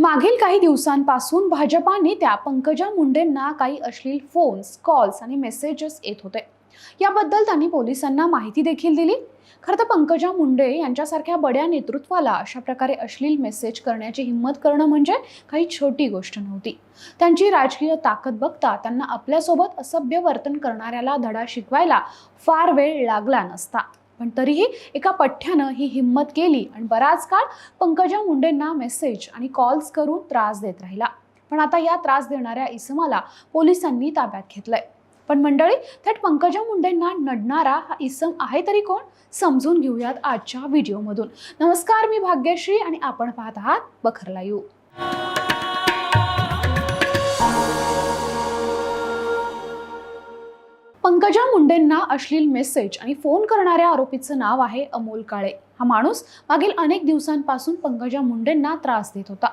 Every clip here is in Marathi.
मागील काही दिवसांपासून भाजपा नेत्या पंकजा मुंडेंना काही अश्लील फोन्स कॉल्स आणि मेसेजेस येत होते. याबद्दल त्यांनी पोलिसांना माहिती देखील दिली. खरं तर पंकजा मुंडे यांच्यासारख्या बड्या नेतृत्वाला अशा प्रकारे अश्लील मेसेज करण्याची हिंमत करणं म्हणजे काही छोटी गोष्ट नव्हती. त्यांची राजकीय ताकद बघता त्यांना आपल्यासोबत असभ्य वर्तन करणाऱ्याला धडा शिकवायला फार वेळ लागला नसता. पण तरीही एका पठ्ठ्यानं ही हिंमत केली आणि बराच काळ पंकजा मुंडेंना मेसेज आणि कॉल्स करून त्रास देत राहिला. पण आता या त्रास देणाऱ्या इसमाला पोलिसांनी ताब्यात घेतलंय. पण मंडळी थेट पंकजा मुंडेंना नडणारा हा इसम आहे तरी कोण? समजून घेऊयात आजच्या व्हिडिओमधून. नमस्कार मी भाग्यश्री आणि आपण पाहत आहात बखरला लाईव्ह. पंकजा मुंडेंना अश्लील मेसेज आणि फोन करणाऱ्या आरोपीचं नाव आहे अमोल काळे. हा माणूस मागील अनेक दिवसांपासून पंकजा मुंडेंना त्रास देत होता.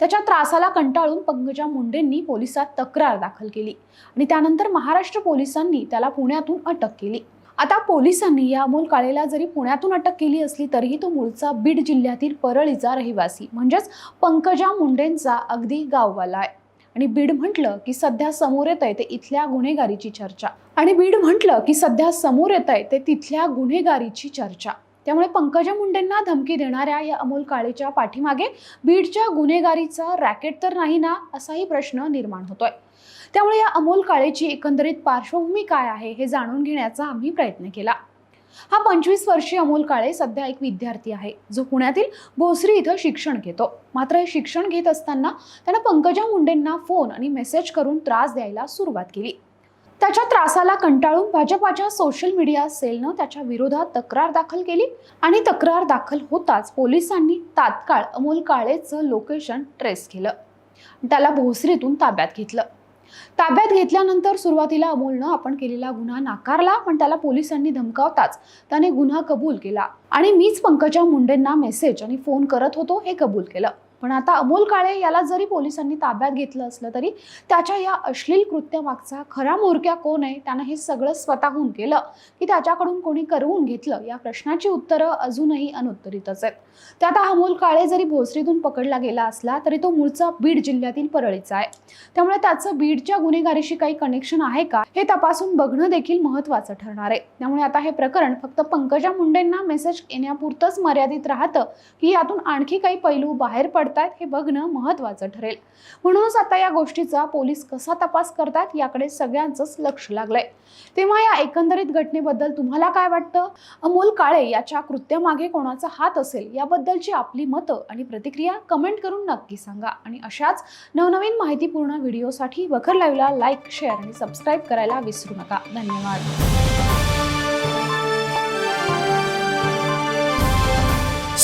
त्याच्या त्रासाला कंटाळून पंकजा मुंडेंनी पोलिसात तक्रार दाखल केली आणि त्यानंतर महाराष्ट्र पोलिसांनी त्याला पुण्यातून अटक केली. आता पोलिसांनी या अमोल काळेला जरी पुण्यातून अटक केली असली तरीही तो मूळचा बीड जिल्ह्यातील परळीचा रहिवासी म्हणजेच पंकजा मुंडेंचा अगदी गाववाला आहे. आणि बीड म्हटलं की सध्या समोर येत आहे ते इथल्या गुन्हेगारीची चर्चा. आणि बीड म्हटलं की सध्या समोर येत आहे ते तिथल्या गुन्हेगारीची चर्चा. त्यामुळे पंकजा मुंडेंना धमकी देणाऱ्या या अमोल काळेच्या पाठीमागे बीडच्या गुन्हेगारीचा रॅकेट तर नाही ना असाही प्रश्न निर्माण होतोय. त्यामुळे या अमोल काळेची एकंदरीत पार्श्वभूमी काय आहे हे जाणून घेण्याचा आम्ही प्रयत्न केला. हा पंचवीस वर्षीय अमोल काळे सध्या एक विद्यार्थी आहे. जो पुण्यातील भोसरी इथं शिक्षण घेतो. मात्र हे शिक्षण घेत असताना त्यानं पंकजा मुंडेंना फोन आणि मेसेज करून त्रास द्यायला सुरुवात केली. त्याच्या त्रासाला कंटाळून भाजपाच्या सोशल मीडिया सेलनं त्याच्या विरोधात तक्रार दाखल केली आणि तक्रार दाखल होताच पोलिसांनी तात्काळ अमोल काळेचं लोकेशन ट्रेस केलं. त्याला भोसरीतून ताब्यात घेतलं. ताब्यात घेतल्यानंतर सुरुवातीला अमोलनं आपण केलेला गुन्हा नाकारला पण त्याला पोलिसांनी धमकावताच. त्याने गुन्हा कबूल केला. आणि मीच पंकजा मुंडेंना मेसेज आणि फोन करत होतो हे कबूल केलं. पण आता अमोल काळे याला जरी पोलिसांनी ताब्यात घेतलं असलं तरी त्याच्या या अश्लील कृत्यामागचा खरा मोरक्या कोण आहे त्यानं हे सगळं स्वतःहून केलं की त्याच्याकडून कोणी करवून घेतलं या प्रश्नाची उत्तरं अजूनही अनुत्तरितच आहेत. त्यात हा अमोल काळे जरी भोसरीतून पकडला गेला असला तरी तो मूळचा बीड जिल्ह्यातील परळीचा आहे. त्यामुळे त्याचं बीडच्या गुन्हेगारीशी काही कनेक्शन आहे का हे तपासून बघणं देखील महत्त्वाचं ठरणार आहे. त्यामुळे आता हे प्रकरण फक्त पंकजा मुंडेंना मेसेज येण्यापुरतंच मर्यादित राहतं की यातून आणखी काही पैलू बाहेर पडतायत हे बघणं महत्त्वाचं ठरेल. म्हणूनच आता या गोष्टीचा पोलीस कसा तपास करतात याकडे सगळ्यांचंच लक्ष लागलंय. तेव्हा या एकंदरीत घटनेबद्दल तुम्हाला काय वाटतं? अमोल काळे याच्या कृत्यामागे कोणाचा हात असेल? याबद्दलची आपली मतं आणि प्रतिक्रिया कमेंट करून नक्की सांगा. आणि अशाच नवनवीन माहितीपूर्ण व्हिडिओसाठी बखर लाईव्हला लाईक शेअर आणि सबस्क्राईब करायला विसरू नका. धन्यवाद.